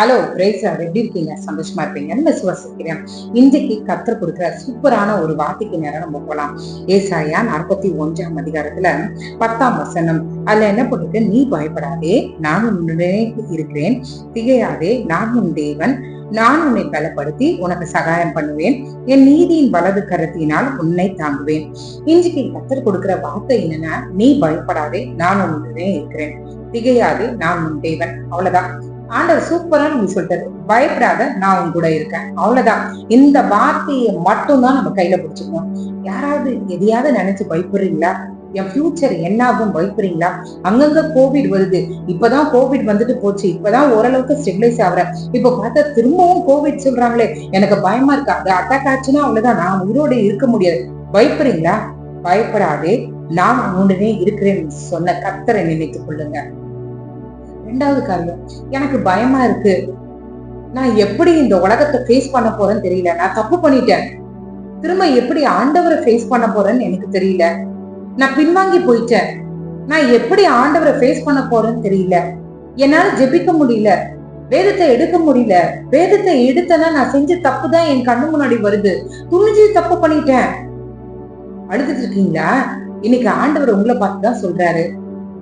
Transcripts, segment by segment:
Hello brace எப்படி இருக்கீங்க? சந்தோஷமா இருப்பீங்கன்னு விசுவாசிக்கிறேன் இன்றைக்கு கத்தர் கொடுக்குற சூப்பரான ஒரு வார்த்தைக்கு நேரம் நம்ம போகலாம் ஏசாயா நாற்பத்தி ஒன்றாம் அதிகாரத்துல பத்தாம் வசனம். அதுல என்ன போட்டுருக்கு? நீ பயப்படாதே நான் உன்னுடனே இருக்கிறேன். திகையாதே நான் உன் தேவன். நான் உன்னை பலப்படுத்தி உனக்கு சகாயம் பண்ணுவேன். என் நீதியின் வலது கருத்தினால் உன்னை தாங்குவேன். இன்றைக்கு கத்தர் கொடுக்கிற வார்த்தை என்னன்னா நீ பயப்படாதே நான் உன்னுடனே இருக்கிறேன். திகையாதே நான் உன் தேவன். அவ்வளவுதான். ஆண்டவர் சூப்பரா நீங்க சொல்லிட்டாரு. பயப்படாத நான் உங்க கூட இருக்கேன். அவ்வளவுதான். இந்த வார்த்தையை மட்டும்தான் நம்ம கையில பிடிச்சிக்கணும். யாராவது எதையாவது நினைச்சு பயப்படுறீங்களா? என் ஃபியூச்சர் என்ன ஆகும் பயப்படுறீங்களா? அங்கங்க கோவிட் வருது. இப்பதான் கோவிட் வந்துட்டு போச்சு. இப்பதான் ஓரளவுக்கு ஸ்டெபிலைஸ் ஆகுறேன். இப்ப பார்த்தா திரும்பவும் கோவிட் சொல்றாங்களே. எனக்கு பயமா இருக்கு. அது அட்டாக் ஆச்சுன்னா அவ்வளவுதான். நான் உயிரோட இருக்க முடியாது. பயப்படுறீங்களா? பயப்படாதே. நான் உடனே இருக்கிறேன் சொன்ன கத்தரை நினைத்துக் கொள்ளுங்க. ரெண்டாவது காரியம் எனக்கு பயமா இருக்கு. நான் எப்படி இந்த உலகத்தை ஃபேஸ் பண்ண போறேன்னு தெரியல. நான் தப்பு பண்ணிட்டேன். திரும்ப எப்படி ஆண்டவரை ஃபேஸ் பண்ண போறேன்னு எனக்கு தெரியல. நான் பின்வாங்கி போயிட்டேன். நான் எப்படி ஆண்டவரை ஃபேஸ் பண்ண போறேன்னு தெரியல. என்னால ஜெபிக்க முடியல. வேதத்தை எடுக்க முடியல. வேதத்தை எடுத்தனா நான் செஞ்ச தப்பு தான் என் கண்ணு முன்னாடி வருது. துணிஞ்சு தப்பு பண்ணிட்டேன். அழுதுட்டு இருக்கீங்களா? இன்னைக்கு ஆண்டவர் உங்களை பார்த்து தான் சொல்றாரு.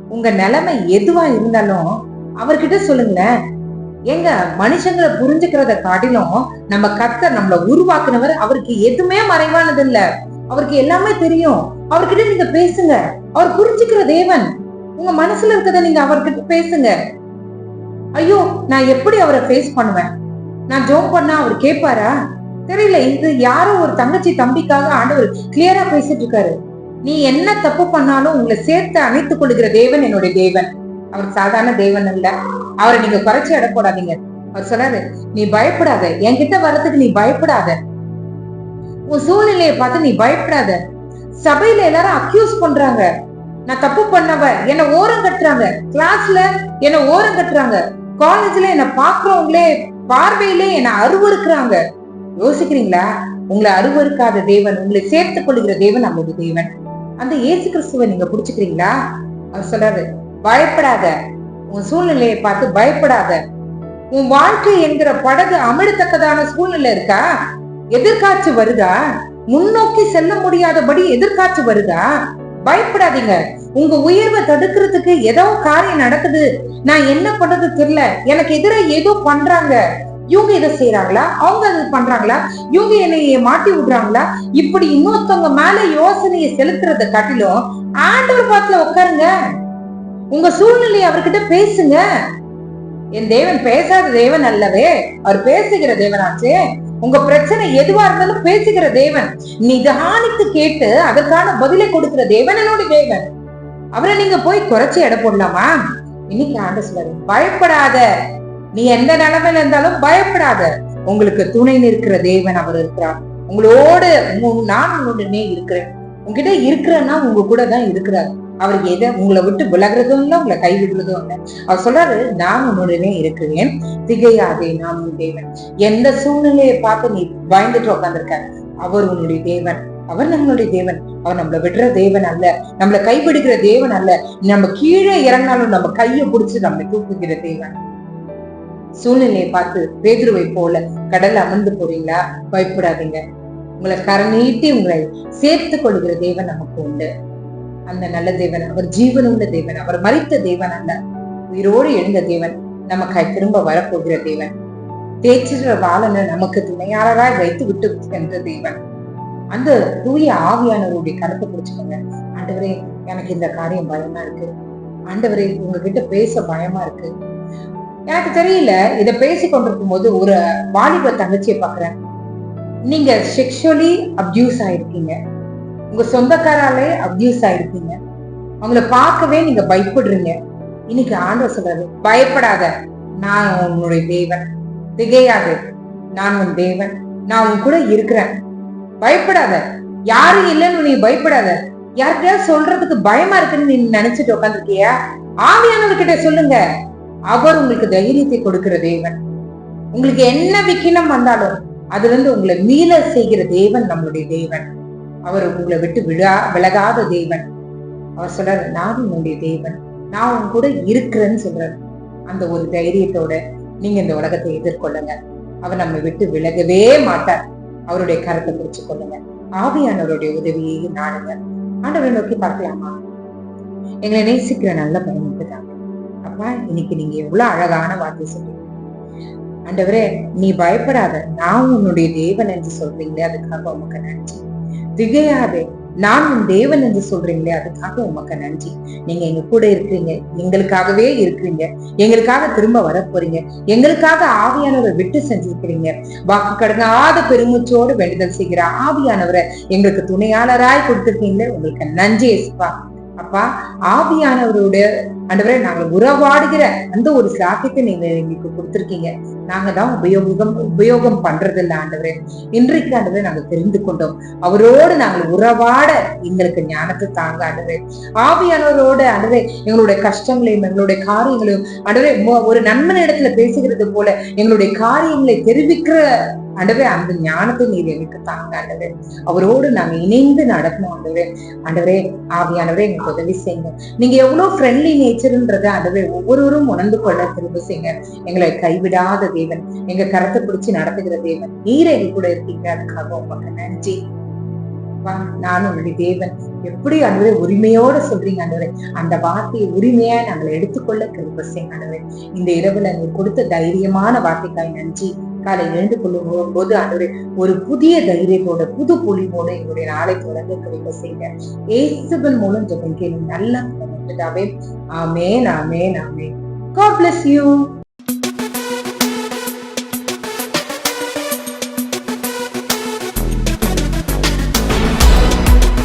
உங்க நிலைமை எதுவா இருந்தாலும் அவர்கிட்ட சொல்லுங்களேன். எங்க மனுஷங்களை புரிஞ்சுக்கிறத காட்டிலும் நம்ம கர்த்தர் நம்மள உருவாக்குனவர் அவருக்கு எதுவுமே மறைவானது இல்ல அவருக்கு எல்லாமே தெரியும். அவர்கிட்ட நீங்க பேசுங்க. அவர் புரிஞ்சுக்கிற தேவன். உங்க மனசுல இருக்கத நீங்க அவர்கிட்ட பேசுங்க. ஐயோ நான் எப்படி அவரை ஃபேஸ் பண்ணுவேன்? நான் ஜோம் பண்ணா அவர் கேட்பாரா? தெரியல இது யாரோ ஒரு தங்கச்சி தம்பிக்காக ஆண்டவர் கிளியரா பேசிட்டு இருக்காரு. நீ என்ன தப்பு பண்ணாலும் உங்களை சேர்த்து அணைத்துக் கொள்கிற தேவன் என்னுடைய தேவன். அவர் சாதாரண தேவன் இல்ல அவரை நீங்க குறைச்சி எடை போடாதீங்க. அவர் சொல்றாரு நீ பயப்படாத. என்கிட்ட வர்றதுக்கு நீ பயப்படாத. உன் சூழ்நிலையை பார்த்து நீ பயப்படாத. சபையில எல்லாரும் அக்யூஸ் பண்றாங்க. நான் தப்பு பண்ணவ என்ன ஓரம் கட்டுறாங்க. கிளாஸ்ல என்ன ஓரம் கட்டுறாங்க. காலேஜ்ல என்ன பாக்குறவங்களே பார்வையிலே என்ன அருவருக்குறாங்க யோசிக்கிறீங்களா? உங்களை அருவருக்காத தேவன் உங்களை சேர்த்துக் கொள்கிற தேவன் நம்மளுடைய தேவன். அந்த இயேசு கிறிஸ்துவை நீங்க புடிச்சுக்கிறீங்களா? அவர் சொல்றாரு பயப்படாத. உன் சூழ்நிலையை பார்த்து பயப்படாத. உன் வாழ்க்கை என்கிற படகு அமிழத்தக்கதான சூழ்நிலை இருக்கா? எதிர்காட்சி வருதா? முன்னோக்கி செல்ல முடியாதபடி எதிர்காட்சி வருதா? பயப்படாதீங்க. உங்க உயர்வை தடுக்கிறதுக்கு ஏதோ காரியம் நடக்குது. நான் என்ன பண்றது தெரியல. எனக்கு எதிராக ஏதோ பண்றாங்க. இவங்க இதை செய்யறாங்களா அவங்க அது பண்றாங்களா? இவங்க என்னைய மாட்டி விடுறாங்களா? இப்படி இன்னொருத்தவங்க மேல யோசனையை செலுத்துறத காட்டிலும் ஆண்டவர் பாத்துல உட்காருங்க. உங்க சூழ்நிலையை அவர்கிட்ட பேசுங்க. என் தேவன் பேசாத தேவன் அல்லவே அவர் பேசுகிற தேவனாச்சே. உங்க பிரச்சனை எதுவா இருந்தாலும் பேசுகிற தேவன். நிதானித்து கேட்டு அதற்கான பதிலை கொடுக்கிற தேவன் என்னோட தேவன். அவரை நீங்க போய் குறைச்சி எடை போடலாமா? இன்னைக்கு ஆண்டு சொல்றாரு பயப்படாத. நீ எந்த நிலைமையில இருந்தாலும் பயப்படாத. உங்களுக்கு துணை நிற்கிற தேவன் அவர் இருக்கிறார். உங்களோட நான் உங்களுடனே இருக்கிறேன். உங்ககிட்ட இருக்கிறேன்னா உங்க கூட தான் இருக்கிறார். அவர் எதை உங்களை விட்டு விலகுறதும் இல்லை உங்களை கைவிடுறதும் இல்லை. அவர் சொல்றாரு நான் உன்னுடனே இருக்கிறேன். திகையாதே நான் உன் தேவன். எந்த சூழ்நிலையை பார்த்து நீ பயந்துட்டு உட்காந்துருக்க அவர் உன்னுடைய தேவன். அவர் நம்மளுடைய தேவன். அவர் நம்மளை விடுற தேவன் அல்ல. நம்மளை கைப்பிடிக்கிற தேவன் அல்ல. நம்ம கீழே இறங்கினாலும் நம்ம கையை பிடிச்சு நம்மளை தூக்குகிற தேவன். சூழ்நிலையை பார்த்து பேதுருவை போல கடல்ல அமர்ந்து போறீங்களா? பயப்படாதீங்க. உங்களை கரநீட்டி உங்களை சேர்த்து கொள்கிற தேவன் நமக்கு உண்டு. அந்த நல்ல தேவன் அவர் ஜீவனுள்ள தேவன் அவர் மறித்த தேவன் அல்ல உயிரோடு எழுந்த தேவன் நமக்கு திரும்ப வரப்போகிற தேவன். தேய்ச்சிற வாழனை நமக்கு துணையாளராய் வைத்து விட்டு சென்ற தேவன். அந்த தூய ஆவியானவருடைய கருத்தை பிடிச்சுக்கோங்க ஆண்டவரே எனக்கு இந்த காரியம் பயமா இருக்கு. ஆண்டவரே உங்ககிட்ட பேச பயமா இருக்கு. எனக்கு தெரியல இதை பேசி கொண்டிருக்கும் போது ஒரு வாலிப தங்கச்சியை பாக்குறேன் நீங்க செக்ஷுவலி அப்யூஸ் ஆயிருக்கீங்க. உங்க சொந்தக்காராலே அப்யூஸ் ஆயிருப்பீங்க. அவங்கள பார்க்கவே நீங்க பயப்படுறீங்க. இன்னைக்கு ஆண்டவர் சொல்றாரு பயப்படாத நான் உன்னுடைய தேவன். திகையாது நான் உன் தேவன். நான் உன் கூட இருக்கிறேன். பயப்படாத யாரும் இல்லைன்னு நீ பயப்படாத. யார்கிட்டயாவது சொல்றதுக்கு பயமா இருக்குன்னு நீ நினைச்சிட்டு உட்காந்துருக்கியா ஆவியானவர்கிட்ட சொல்லுங்க. அவர் உங்களுக்கு தைரியத்தை கொடுக்கிற தேவன். உங்களுக்கு என்ன விக்கினம் வந்தாலும் அதுல இருந்து உங்களை மீள செய்கிற தேவன் நம்மளுடைய தேவன். அவர் உங்களை விட்டு விழா விலகாத தேவன். அவர் சொல்றாரு நான் உன்னுடைய தேவன். நான் உன் கூட இருக்கிறேன்னு சொல்றாரு. அந்த ஒரு தைரியத்தோட நீங்க இந்த உலகத்தை எதிர்கொள்ளுங்க. அவர் நம்மை விட்டு விலகவே மாட்டார். அவருடைய கருத்தை பிடிச்சு கொள்ளுங்க. ஆவியானவருடைய உதவியை நாடுங்க. ஆண்டவரை நோக்கி பார்க்கலாமா? எங்களை நேசிக்கிற நல்ல பயன் தாங்க அப்பா இன்னைக்கு நீங்க எவ்வளவு அழகான வார்த்தை சொல்றீங்க. ஆண்டவரே நீ பயப்படாத. நான் உன்னுடைய தேவன் என்று சொல்றீங்களே அதுக்காக உமக்கு நன்றி. திகையாதே நான் உன் தேவன் என்று சொல்றீங்களே அதுக்காக உமக்கு நன்றி. நீங்க எங்க கூட இருக்கிறீங்க எங்களுக்காகவே இருக்கிறீங்க எங்களுக்காக திரும்ப வர போறீங்க எங்களுக்காக ஆவியானவரை விட்டு செஞ்சிருக்கிறீங்க வாக்கு கடங்காத பெருமூச்சோடு வேண்டுதல் செய்கிற ஆவியானவரை எங்களுக்கு துணையாளராய் கொடுத்திருக்கீங்களே உங்களுக்கு நன்றி எஸ்பா அப்பா ஆவியானவருடைய ஆண்டவரே நாங்கள் உறவாடுகிற அந்த ஒரு சாத்தியத்தை நீங்க எங்களுக்கு கொடுத்துருக்கீங்க. நாங்க தான் உபயோகம் உபயோகம் பண்றது இல்ல ஆண்டவரே. இன்றைக்கு ஆண்டவரே நாங்கள் தெரிந்து கொண்டோம். அவரோடு நாங்கள் உறவாட எங்களுக்கு ஞானத்தை தாங்க ஆண்டவரே. ஆவியானவரோட ஆண்டவரே எங்களுடைய கஷ்டங்களையும் எங்களுடைய காரியங்களையும் ஆண்டவரே ஒரு நண்பன் இடத்துல பேசுகிறது போல எங்களுடைய காரியங்களை தெரிவிக்கிற ஆண்டவரே அந்த ஞானத்தை நீர் எனக்கு தாங்க ஆண்டவரே. அவரோடு நாங்க இணைந்து நடக்கணும் ஆண்டவரே. ஆண்டவரே ஆவியானவரே எங்களுக்கு உதவி செய்யுங்க. நீங்க எவ்வளவு ஃப்ரெண்ட்லி நேச்சர்ன்றத ஆண்டவரே ஒவ்வொருவரும் உணர்ந்து கொள்ள திரும்ப செய்யுங்க. எங்களை கைவிடாத தேவன். எங்க கரத்தை பிடிச்சு நடத்துகிற தேவன். நீர் எங்க கூட இருக்கீங்க. அதுக்காக உங்களுக்கு நன்றி. நான் உன்னுடைய தேவன். எப்படி ஆண்டவரே உரிமையோட சொல்றீங்க ஆண்டவரே? அந்த வார்த்தையை உரிமையா நாங்கள் எடுத்துக்கொள்ள கிருப செய்யுங்க இந்த இரவுல நீ கொடுத்த தைரியமான வார்த்தைக்காய் நன்றி. காலை எழுந்து கொள்ளும் போது ஆண்டவரே ஒரு புதிய தைரியத்தோட புது பொலிவோட எங்களுடைய நாளை தொடர்ந்து கிருப செய்யுங்க. ஏசுபன் மூலம் ஜெபிக்க நல்ல ஆமேன் ஆமேன் ஆமேன். God bless you.